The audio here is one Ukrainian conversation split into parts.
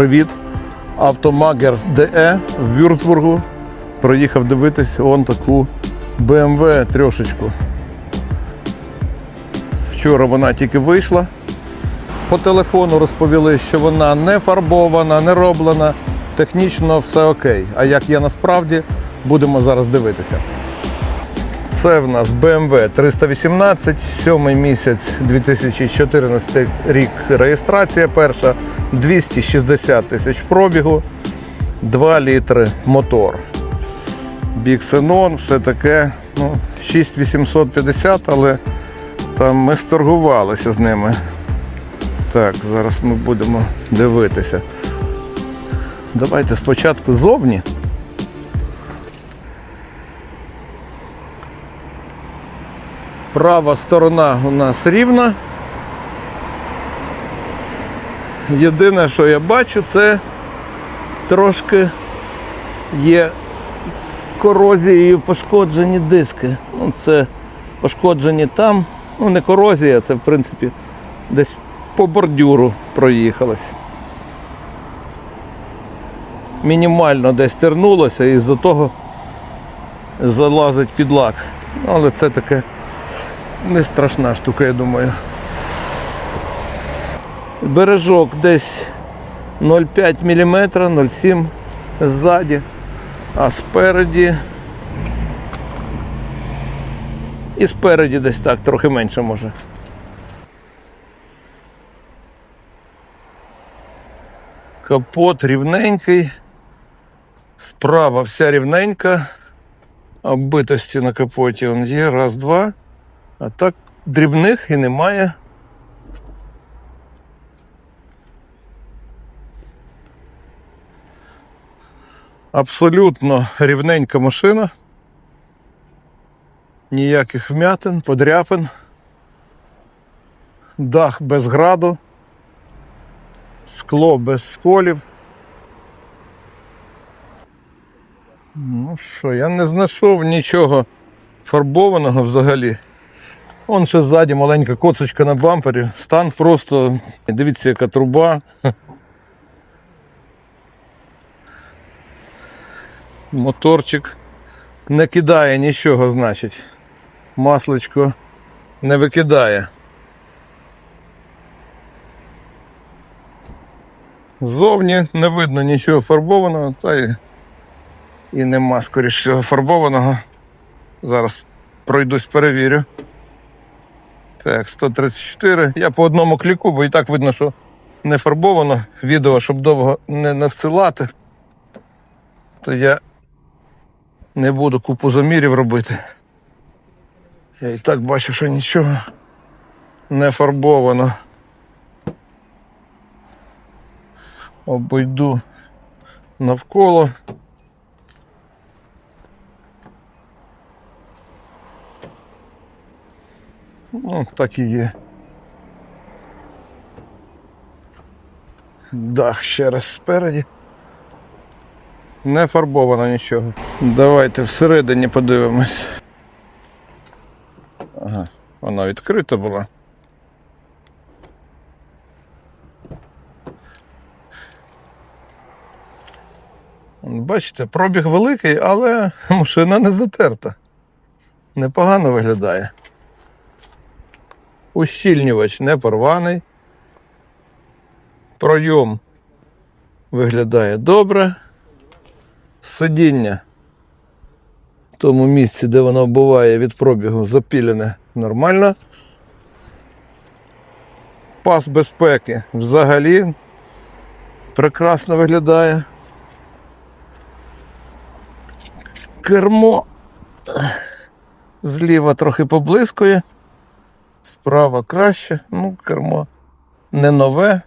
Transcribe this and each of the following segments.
Привіт. Автомагер ДЕ в Вюрцбургу. Приїхав дивитись вон таку BMW трошечку. Вчора вона тільки вийшла. По телефону розповіли, що вона не фарбована, не роблена. Технічно все окей. А як є насправді, будемо зараз дивитися. Це в нас BMW 318, сьомий місяць 2014 рік реєстрація перша, 260 тисяч пробігу, 2 літри мотор. Біксенон, все таке. Ну, 6850, але там ми сторгувалися з ними. Так, зараз ми будемо дивитися. Давайте спочатку зовні. Права сторона у нас рівна. Єдине, що я бачу, це трошки є корозією пошкоджені диски. Ну, це пошкоджені там. Ну, не корозія, це в принципі десь по бордюру проїхалось. Мінімально десь тернулося і з-за того залазить під лак. Ну, Але це таке не страшна штука, я думаю. Бережок десь 0,5 мм, 0,7 ззаді, а спереді. І спереді десь так, трохи менше може. Капот рівненький. Справа вся рівненька. Оббитості на капоті он є. Раз, два. А так дрібних і немає. Абсолютно рівненька машина. Ніяких вмятин, подряпин. Дах без граду. Скло без сколів. Ну що, я не знайшов нічого фарбованого взагалі. Вон ще ззаді маленька коцочка на бампері. Стан просто. Дивіться, яка труба. Моторчик не кидає нічого, значить. Масличко не викидає. Ззовні не видно нічого фарбованого, та й, і нема, скоріш всього, фарбованого. Зараз пройдусь, перевірю. Так, 134. Я по одному кліку, бо і так видно, що не фарбовано відео, щоб довго не навсилати. То я не буду купу замірів робити. Я і так бачу, що нічого не фарбовано. Обійду навколо. Ну, так і є. Дах ще раз спереді. Не фарбовано нічого. Давайте всередині подивимось. Ага, вона відкрита була. Бачите, пробіг великий, але машина не затерта. Непогано виглядає. Ущільнювач не порваний. Пройом виглядає добре. Сидіння в тому місці, де воно буває від пробігу, запілене нормально. Пас безпеки взагалі прекрасно виглядає. Кермо зліва трохи поблискує, справа краще, ну, кермо не нове.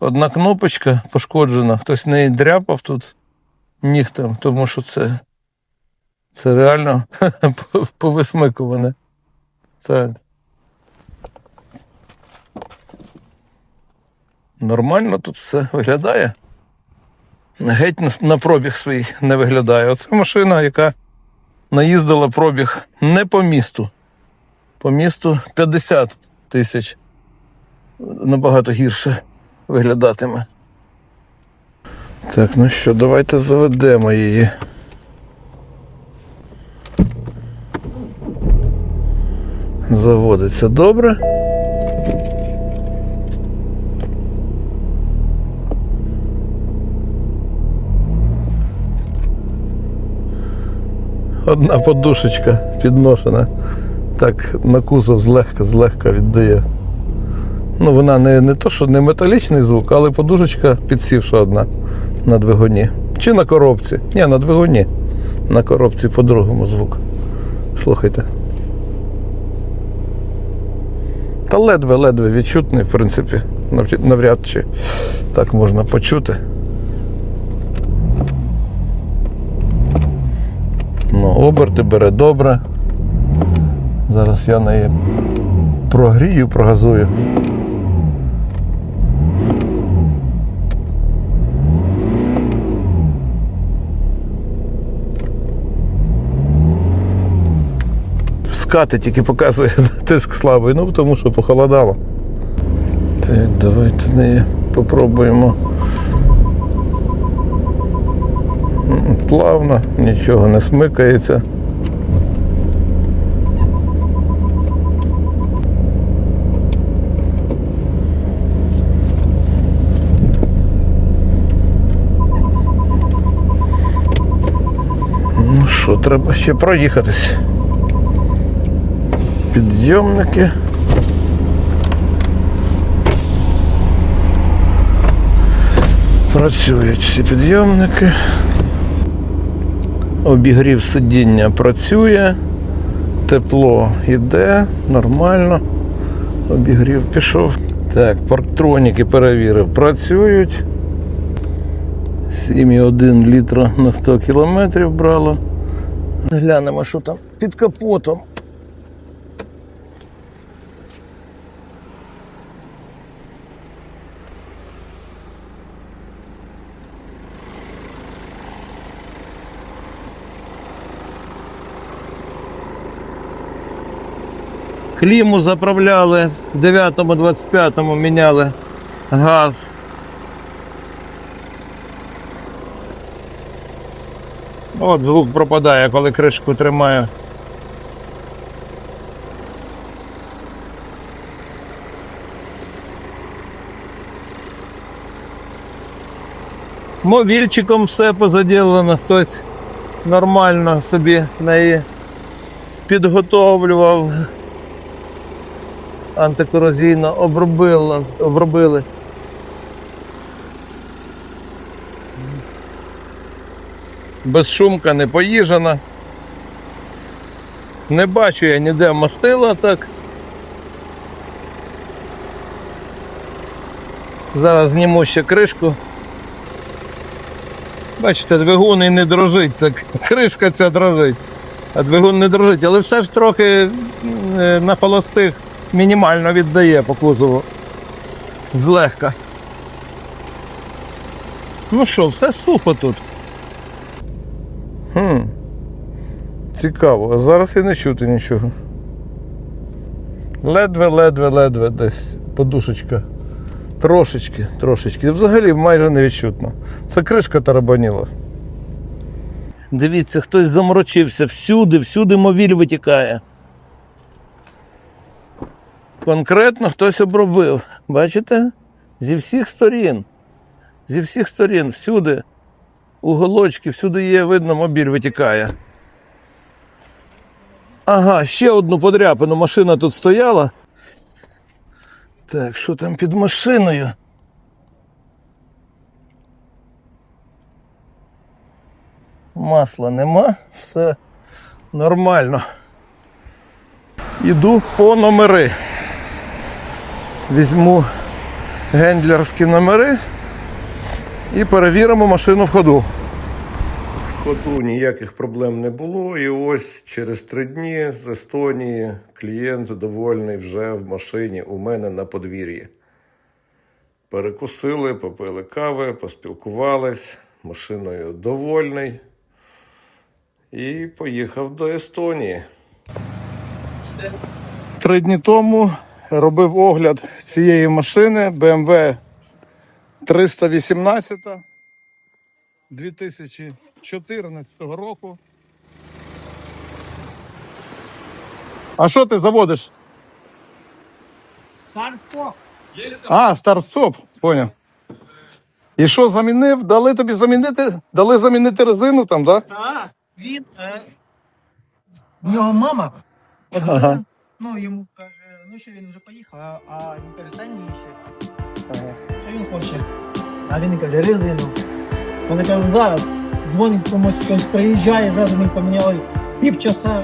Одна кнопочка пошкоджена, хтось не дряпав тут нігтем, тому що це, це реально повисмикуване. Так. Нормально тут все виглядає. Геть на- пробіг свій не виглядає. Оце машина, яка наїздила пробіг не по місту. По місту 50 тисяч. Набагато гірше виглядатиме. Так, ну що, давайте заведемо її. Заводиться добре. Одна подушечка підношена. Так на кузов злегка, злегка віддає. Ну, вона не, не то, що не металічний звук, але подушечка підсівша одна на двигуні. Чи на коробці? Ні, на двигуні. На коробці по-другому звук. Слухайте. Та ледве-ледве відчутний, в принципі. Навряд- чи так можна почути. Ну, оберти бере добре. Зараз я неї прогрію, прогазую. Скати тільки показує тиск слабий, ну тому що похолодало. Так, давайте неї попробуємо. Плавно, нічого не смикається. Що, треба ще проїхатись. Підйомники. Працюють всі підйомники. Обігрів сидіння працює. Тепло йде, нормально. Обігрів пішов. Так, парктроніки перевірив, працюють. 7,1 літра на 100 кілометрів брало. Глянемо, що там під капотом. Кліму заправляли в 9-25 міняли газ. От звук пропадає, коли кришку тримаю. Мовільчиком все позаділено, хтось нормально собі неї підготовлював. Антикорозійно обробили. Безшумка не поїжена. Не бачу я ніде мастила так. Зараз зніму ще кришку. Бачите, двигун і не дрожить, це кришка ця дрожить, а двигун не дрожить, але все ж трохи е, на холостих мінімально віддає по кузову. Злегка. Ну що, все сухо тут. Хм. Цікаво, а зараз і не чути нічого. Ледве, ледве, ледве десь подушечка. Трошечки, трошечки. Взагалі майже не відчутно. Це кришка тарабаніла. Дивіться, хтось заморочився. Всюди, всюди мовіль витікає. Конкретно хтось обробив. Бачите? Зі всіх сторін. Зі всіх сторін, всюди. Уголочки, всюди є, видно, мобіль витікає. Ага, ще одну подряпину. Машина тут стояла. Так, що там під машиною? Масла нема, все нормально. Іду по номери. Візьму гендлерські номери і перевіримо машину в ходу. В ходу ніяких проблем не було. І ось через три дні з Естонії клієнт задовольний вже в машині у мене на подвір'ї. Перекусили, попили кави, поспілкувались, машиною довольний. І поїхав до Естонії. Три дні тому робив огляд цієї машини BMW 318. 2014 року. А що ти заводиш? Старство. А, старт-стоп, поняв. І що замінив? Дали тобі замінити? Дали замінити резину там, так? Да? Так, він. Е, в нього мама. Ага. Ну, йому каже, ну що він вже поїхав, а, а він каже, та ні ще. Що він хоче? А він каже, резину. Вони кажуть, зараз дзвонить комусь, хтось приїжджає, зразу ми поміняли півчаса